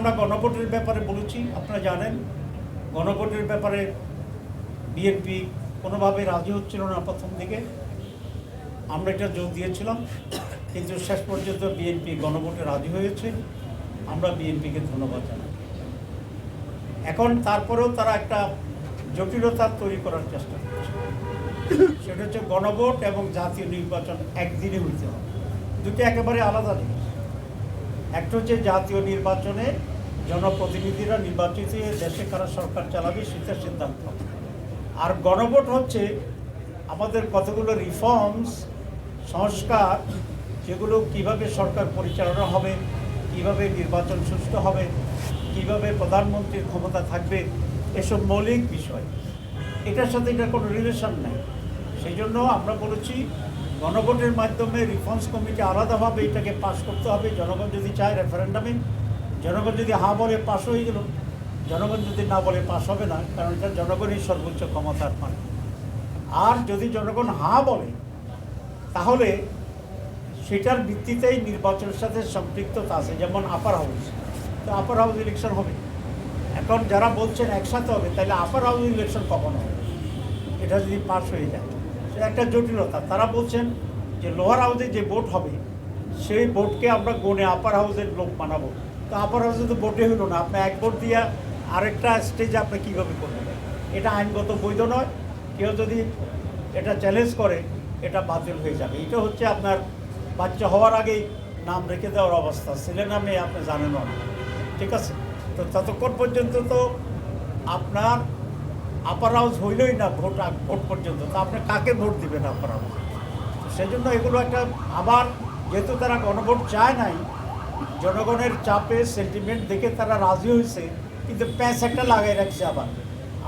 আমরা গণভোটের ব্যাপারে বলেছি, আপনারা জানেন। গণভোটের ব্যাপারে বিএনপি কোনোভাবে রাজি হচ্ছিল না প্রথম দিকে। আমরা এটা জোর দিয়েছিলাম, কিন্তু শেষ পর্যন্ত বিএনপি গণভোটে রাজি হয়েছে। আমরা বিএনপিকে ধন্যবাদ জানাই। এখন তারপরেও তারা একটা জটিলতা তৈরি করার চেষ্টা করছে। সেটা হচ্ছে গণভোট এবং জাতীয় নির্বাচন একদিনে হইতে হবে। দুটো একেবারে আলাদা জিনিস। একটা হচ্ছে জাতীয় নির্বাচনে জনপ্রতিনিধিরা নির্বাচিত দেশে কারা সরকার চালাবে সেটা সিদ্ধান্ত। আর গণভোট হচ্ছে আমাদের কতগুলো রিফর্মস সংস্কার, যেগুলো কীভাবে সরকার পরিচালনা হবে, কীভাবে নির্বাচন সুষ্ঠু হবে, কীভাবে প্রধানমন্ত্রীর ক্ষমতা থাকবে, এসব মৌলিক বিষয়। এটার সাথে এটার কোনো রিলেশন নেই। সেই জন্য আমরা বলেছি, গণভোটের মাধ্যমে রিফর্মস কমিটি আলাদাভাবে এটাকে পাশ করতে হবে। জনগণ যদি চায় রেফারেন্ডামে জনগণ যদি হা বলে পাশ হয়ে গেল, জনগণ যদি না বলে পাশ হবে না, কারণ এটা জনগণই সর্বোচ্চ ক্ষমতার মানে আর যদি জনগণ হা বলে, তাহলে সেটার ভিত্তিতেই নির্বাচনের সাথে সম্পৃক্ততা আছে, যেমন আপার হাউস তো আপার হাউস ইলেকশন হবে। এখন যারা বলছেন একসাথে হবে, তাহলে আপার হাউস ইলেকশন কখন হবে? এটা যদি পাস হয়ে যায়। সে একটা জটিলতা। তারা বলছেন যে লোয়ার হাউসে যে ভোট হবে, সেই ভোটকে আমরা গনে আপার হাউসের লোক বানাবো। তো আপার হাউসে তো ভোটে হলো না। আপনি এক ভোট দিয়ে আরেকটা স্টেজে আপনি কীভাবে করবেন? এটা আইনগত বৈধ নয়। কেউ যদি এটা চ্যালেঞ্জ করে, এটা বাতিল হয়ে যাবে। এটা হচ্ছে আপনার বাচ্চা হওয়ার আগেই নাম রেখে দেওয়ার অবস্থা। ছেলে নামে আপনি জানেন না। ঠিক আছে? তো ততক্ষণ পর্যন্ত তো আপনার আপার হাউস হইলই না ভোট ভোট পর্যন্ত। তো আপনি কাকে ভোট দিবেন আপার হাউস? সেই জন্য এগুলো একটা আবার, যেহেতু তারা গণভোট চায় নাই জনগণের চাপে সেন্টিমেন্ট দেখে তারা রাজি হয়েছে, কিন্তু প্যাঁচ একটা লাগাই রাখছে আবার।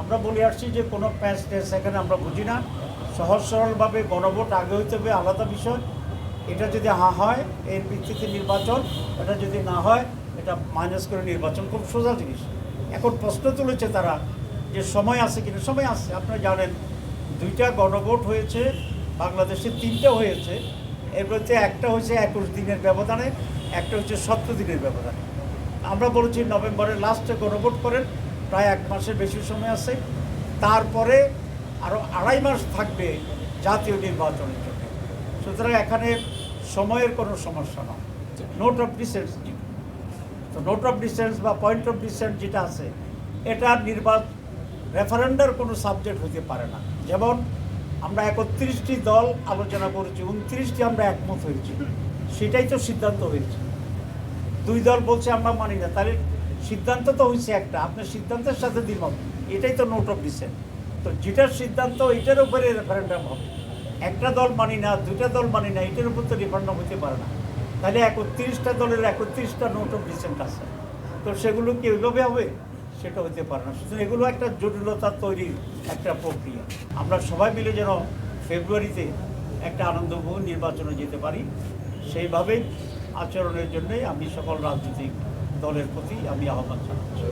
আমরা বলে আসছি যে কোনো প্যাঁচ ট্যাঁচ এখানে আমরা বুঝি না। সহজ সরলভাবে গণভোট আগে হইতে হবে, আলাদা বিষয়। এটা যদি হা হয়, এর ভিত্তিতে নির্বাচন। এটা যদি না হয়, এটা মাইনাস করে নির্বাচন। খুব সোজা জিনিস। এখন প্রশ্ন তুলেছে তারা যে সময় আছে কিনা? সময় আছে, আপনারা জানেন। দুইটা গণভোট হয়েছে, বাংলাদেশে তিনটা হয়েছে। এর মধ্যে একটা হয়েছে একুশ দিনের ব্যবধানে। একটা হচ্ছে সত্তর দিনের ব্যবধানে। আমরা বলেছি নভেম্বরের লাস্টে গণভোট করেন, প্রায় এক মাসের বেশি সময় আছে। তারপরে আরও আড়াই মাস থাকবে জাতীয় নির্বাচনের জন্য। সুতরাং এখানে সময়ের কোনো সমস্যা নয়। নোট অফ ডিসেন্স তো নোট অফ ডিসেন্স বা পয়েন্ট অফ ডিসেন্স যেটা আছে, এটা নির্বাচন রেফারেন্ডার কোনো সাবজেক্ট হতে পারে না। যেমন আমরা একত্রিশটি দল আলোচনা করেছি, উনত্রিশটি আমরা একমত হয়েছি। সেটাই তো সিদ্ধান্ত হয়েছে। দুই দল বলছে, আমরা মানি না। তাহলে সিদ্ধান্ত তো হয়েছে একটা। আপনার সিদ্ধান্তের সাথে দ্বিমত এটাই তো নোট অফ ডিসেন্ট তো যেটার সিদ্ধান্ত, এটার উপরে রেফারেন্ডাম হবে। একটা দল মানি না দুটা দল মানি না, এটার উপর তো রেফারেন্ডাম হতে পারে না। তাহলে একত্রিশটা দলের একত্রিশটা নোট অফ ডিসেন্ট আছে। তো সেগুলো কি ওইভাবে হবে? সেটা হতে পারে না। সুতরাং এগুলো একটা জটিলতা তৈরির একটা প্রক্রিয়া। আমরা সবাই মিলে যেন ফেব্রুয়ারিতে একটা আনন্দময় নির্বাচনে যেতে পারি। সেইভাবেই আচরণের জন্যই আমি সকল রাজনৈতিক দলের প্রতি আমি আহ্বান জানাচ্ছি।